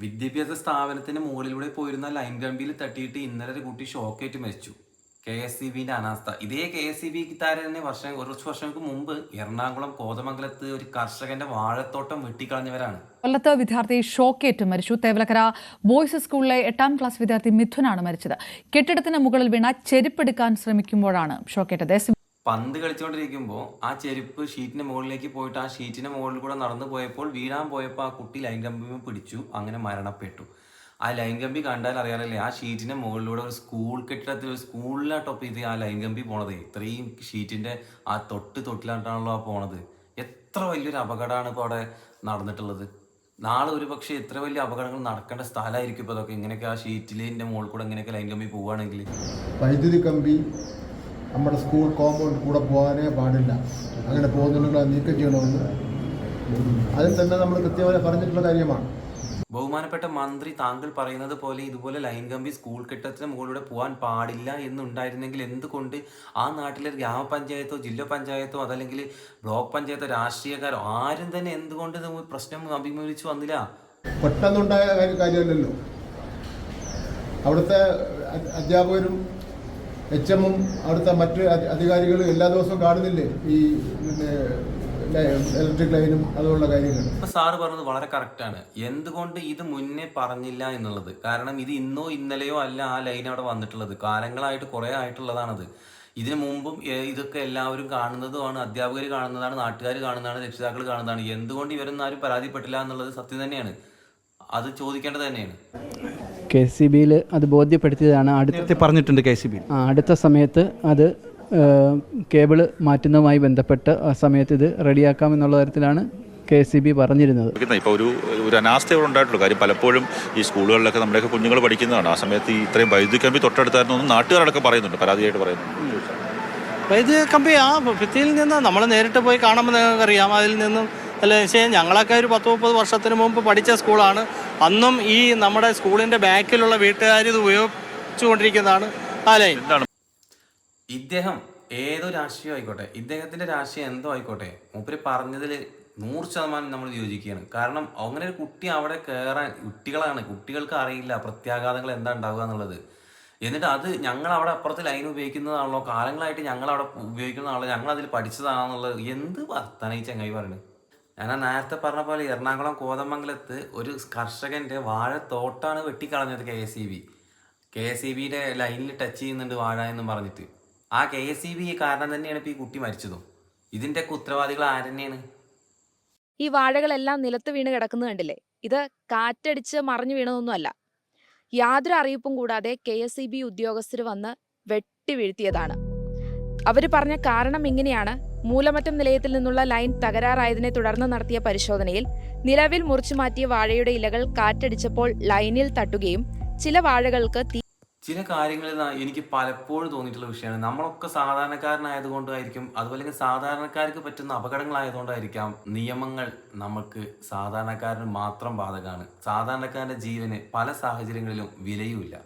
വിദ്യാഭ്യാസ സ്ഥാപനത്തിന് മുകളിലൂടെ പോയിരുന്ന ലൈൻ കമ്പിയിൽ തട്ടിയിട്ട് ഇന്നലെ ഒരു കുട്ടി ഷോക്കേറ്റ് മരിച്ചു. കെ എസ് സി ബിന്റെ അനാസ്ഥ. ഇതേ കെ എസ് സി ബി താരം തന്നെ വർഷം കുറച്ച് വർഷങ്ങൾക്ക് മുമ്പ് എറണാകുളം കോതമംഗലത്ത് ഒരു കർഷകന്റെ വാഴത്തോട്ടം വെട്ടിക്കളഞ്ഞവരാണ്. കൊല്ലത്ത് വിദ്യാർത്ഥി ഷോക്കേറ്റ് മരിച്ചു. തേവലക്കര ബോയ്സ് സ്കൂളിലെ എട്ടാം ക്ലാസ് വിദ്യാർത്ഥി മിഥുനാണ് മരിച്ചത്. കെട്ടിടത്തിന് മുകളിൽ വീണ ചെരുപ്പെടുക്കാൻ ശ്രമിക്കുമ്പോഴാണ് ഷോക്കേറ്റത്. പന്ത് കളിച്ചുകൊണ്ടിരിക്കുമ്പോൾ ആ ചെരുപ്പ് ഷീറ്റിന്റെ മുകളിലേക്ക് പോയിട്ട് ആ ഷീറ്റിന്റെ മുകളിൽ കൂടെ നടന്നു പോയപ്പോൾ വീഴാൻ പോയപ്പോൾ ആ കുട്ടി ലൈൻ കമ്പി പിടിച്ചു അങ്ങനെ മരണപ്പെട്ടു. ആ ലൈൻ കമ്പി കണ്ടാൽ അറിയാറില്ലേ ആ ഷീറ്റിന്റെ മുകളിലൂടെ ഒരു സ്കൂൾ കെട്ടിടത്തിൽ ഒരു സ്കൂളിലാ ടോപ്പ് ചെയ്ത് ആ ലൈൻ കമ്പി പോണത്. ഇത്രയും ഷീറ്റിന്റെ ആ തൊട്ട് തൊട്ടിലായിട്ടാണല്ലോ ആ പോണത്. എത്ര വലിയൊരു അപകടമാണ് ഇപ്പോൾ അവിടെ നടന്നിട്ടുള്ളത്. നാളെ ഒരു പക്ഷേ എത്ര വലിയ അപകടങ്ങൾ നടക്കേണ്ട സ്ഥലമായിരിക്കും ഇപ്പോൾ അതൊക്കെ. ഇങ്ങനെയൊക്കെ ആ ഷീറ്റിലിന്റെ മുകളിൽ കൂടെ ഇങ്ങനെയൊക്കെ ലൈൻ കമ്പി പോവുകയാണെങ്കിൽ. വൈദ്യുതി കമ്പി നമ്മുടെ സ്കൂൾ കോമ്പൗണ്ട് കൂടെ പോകാനേ പാടില്ല. അങ്ങനെ പോകുന്നുണ്ടെങ്കിൽ അത് നീക്കം ചെയ്യണമെന്ന്. അതിൽ തന്നെ നമ്മൾ കൃത്യമായി പറഞ്ഞിട്ടുള്ള കാര്യമാണ്. ബഹുമാനപ്പെട്ട മന്ത്രി താങ്കൾ പറയുന്നത് പോലെ ഇതുപോലെ ലൈൻ കമ്പി സ്കൂൾ കെട്ടിടത്തിന് മുകളിലൂടെ പോകാൻ പാടില്ല എന്നുണ്ടായിരുന്നെങ്കിൽ എന്തുകൊണ്ട് ആ നാട്ടിലെ ഗ്രാമപഞ്ചായത്തോ ജില്ലാ പഞ്ചായത്തോ അതല്ലെങ്കിൽ ബ്ലോക്ക് പഞ്ചായത്തോ രാഷ്ട്രീയക്കാരോ ആരും തന്നെ എന്തുകൊണ്ട് പ്രശ്നം അഭിമുഖീകരിച്ചു വന്നില്ല? പെട്ടെന്നുണ്ടായ കാര്യമല്ലല്ലോ. അവിടുത്തെ അധ്യാപകരും എച്ച് എമ്മും അവിടുത്തെ മറ്റ് അധി- അധികാരികളും എല്ലാ ദിവസവും കാണുന്നില്ലേ? ഈ പിന്നെ ഇലക്ട്രിക് ലൈനും അതുപോലുള്ള കാര്യങ്ങൾ. സാറ് പറഞ്ഞത് വളരെ കറക്റ്റാണ് എന്തുകൊണ്ട് ഇത് മുന്നേ പറഞ്ഞില്ല എന്നുള്ളത്? കാരണം ഇത് ഇന്നോ ഇന്നലെയോ അല്ല ആ ലൈൻ അവിടെ വന്നിട്ടുള്ളത്. കാലങ്ങളായിട്ട് കുറെ ആയിട്ടുള്ളതാണത്. ഇതിനു മുമ്പും ഇതൊക്കെ എല്ലാവരും കാണുന്നതുമാണ് അധ്യാപകർ കാണുന്നതാണ് നാട്ടുകാർ കാണുന്നതാണ് രക്ഷിതാക്കൾ കാണുന്നതാണ്. എന്തുകൊണ്ട് ഇവരൊന്നും ആരും പരാതിപ്പെട്ടില്ല എന്നുള്ളത് സത്യം തന്നെയാണ്. അത് ചോദിക്കേണ്ടത് തന്നെയാണ്. കെ സി ബിയിൽ അത് ബോധ്യപ്പെടുത്തിയതാണ്. അടുത്ത പറഞ്ഞിട്ടുണ്ട് കെ സി ബി. ആ, അടുത്ത സമയത്ത് അത് കേബിൾ മാറ്റുന്നതുമായി ബന്ധപ്പെട്ട് ആ സമയത്ത് ഇത് റെഡിയാക്കാം എന്നുള്ള തരത്തിലാണ് കെ സി ബി പറഞ്ഞിരുന്നത്. ഇപ്പോൾ ഒരു ഒരു അനാസ്ഥ ഉണ്ടായിട്ടുള്ളൂ കാര്യം. പലപ്പോഴും ഈ സ്കൂളുകളിലൊക്കെ നമ്മുടെയൊക്കെ കുഞ്ഞുങ്ങൾ പഠിക്കുന്നതാണ്. ആ സമയത്ത് ഈ ഇത്രയും വൈദ്യുതി കമ്പി തൊട്ടടുത്തായിരുന്നു നാട്ടുകാരടക്കം പറയുന്നുണ്ട്. പരാതിയായിട്ട് പറയുന്നുണ്ട്. വൈദ്യുതി കമ്പി ആ ഭിത്തിയിൽ നിന്ന് നമ്മൾ നേരിട്ട് പോയി കാണുമ്പോൾ നിങ്ങൾക്കറിയാം. അതിൽ നിന്നും അല്ല പക്ഷേ ഞങ്ങളൊക്കെ ഒരു പത്ത് മുപ്പത് വർഷത്തിന് മുമ്പ് പഠിച്ച സ്കൂളാണ്. അന്നും ഈ നമ്മുടെ സ്കൂളിന്റെ ബാക്കിലുള്ള വീട്ടുകാർ ഇത് ഉപയോഗിച്ചുകൊണ്ടിരിക്കുന്നതാണ്. ആ ലൈൻ ഇദ്ദേഹം ഏതോ രാഷ്ട്രീയം ആയിക്കോട്ടെ ഇദ്ദേഹത്തിന്റെ രാഷ്ട്രീയം എന്തോ ആയിക്കോട്ടെ മൂപ്പര് പറഞ്ഞതിൽ നൂറ് ശതമാനം നമ്മൾ യോജിക്കുകയാണ്. കാരണം അങ്ങനെ ഒരു കുട്ടി അവിടെ കയറാൻ കുട്ടികളാണ് കുട്ടികൾക്ക് അറിയില്ല പ്രത്യാഘാതങ്ങൾ എന്താ ഉണ്ടാവുക എന്നുള്ളത്. എന്നിട്ട് അത് ഞങ്ങൾ അവിടെ അപ്പുറത്ത് ലൈൻ ഉപയോഗിക്കുന്നതാണല്ലോ കാലങ്ങളായിട്ട് ഞങ്ങൾ അവിടെ ഉപയോഗിക്കുന്നതാണല്ലോ ഞങ്ങൾ അതിൽ പഠിച്ചതാണെന്നുള്ളത് എന്ത് വർത്താനം ചങ്ങായി പറയുന്നത്? ഞാൻ നേരത്തെ പറഞ്ഞ പോലെ എറണാകുളം കോതമംഗലത്ത് ഒരു കർഷകന്റെ വാഴത്തോട്ടാണ് വെട്ടിക്കളഞ്ഞത് K S E B. K S E ബിയുടെ ലൈനിൽ ടച്ച് ചെയ്യുന്നുണ്ട് വാഴ എന്നും പറഞ്ഞിട്ട്. ആ കെ എസ് ഇ ബി കാരണം തന്നെയാണ് ഇപ്പോൾ ഈ കുട്ടി മരിച്ചതും. ഇതിന്റെയൊക്കെ ഉത്തരവാദികൾ ആരെന്നെയാണ് ഈ വാഴകളെല്ലാം നിലത്ത് വീണ് കിടക്കുന്നത് കണ്ടില്ലേ? ഇത് കാറ്റടിച്ച് മറിഞ്ഞു വീണതൊന്നുമല്ല. യാതൊരു അറിയിപ്പും കൂടാതെ കെ എസ് ഇ ബി ഉദ്യോഗസ്ഥർ വന്ന് വെട്ടി വീഴ്ത്തിയതാണ്. അവർ പറഞ്ഞ കാരണം ഇങ്ങനെയാണ്. മൂലമറ്റം നിലയത്തിൽ നിന്നുള്ള ലൈൻ തകരാറായതിനെ തുടർന്ന് നടത്തിയ പരിശോധനയിൽ നിലവിൽ മുറിച്ചു മാറ്റിയ വാഴയുടെ ഇലകൾ കാറ്റടിച്ചപ്പോൾ ലൈനിൽ തട്ടുകയും ചില വാഴകൾക്ക് ചില കാര്യങ്ങളിൽ എനിക്ക് പലപ്പോഴും തോന്നിയിട്ടുള്ള വിഷയമാണ്. നമ്മളൊക്കെ സാധാരണക്കാരനായതുകൊണ്ടായിരിക്കും അതുപോലെ സാധാരണക്കാർക്ക് പറ്റുന്ന അപകടങ്ങളായതുകൊണ്ടായിരിക്കാം നിയമങ്ങൾ നമുക്ക് സാധാരണക്കാരന് മാത്രം ബാധകമാണ്. സാധാരണക്കാരന്റെ ജീവന് പല സാഹചര്യങ്ങളിലും വിലയുമില്ല.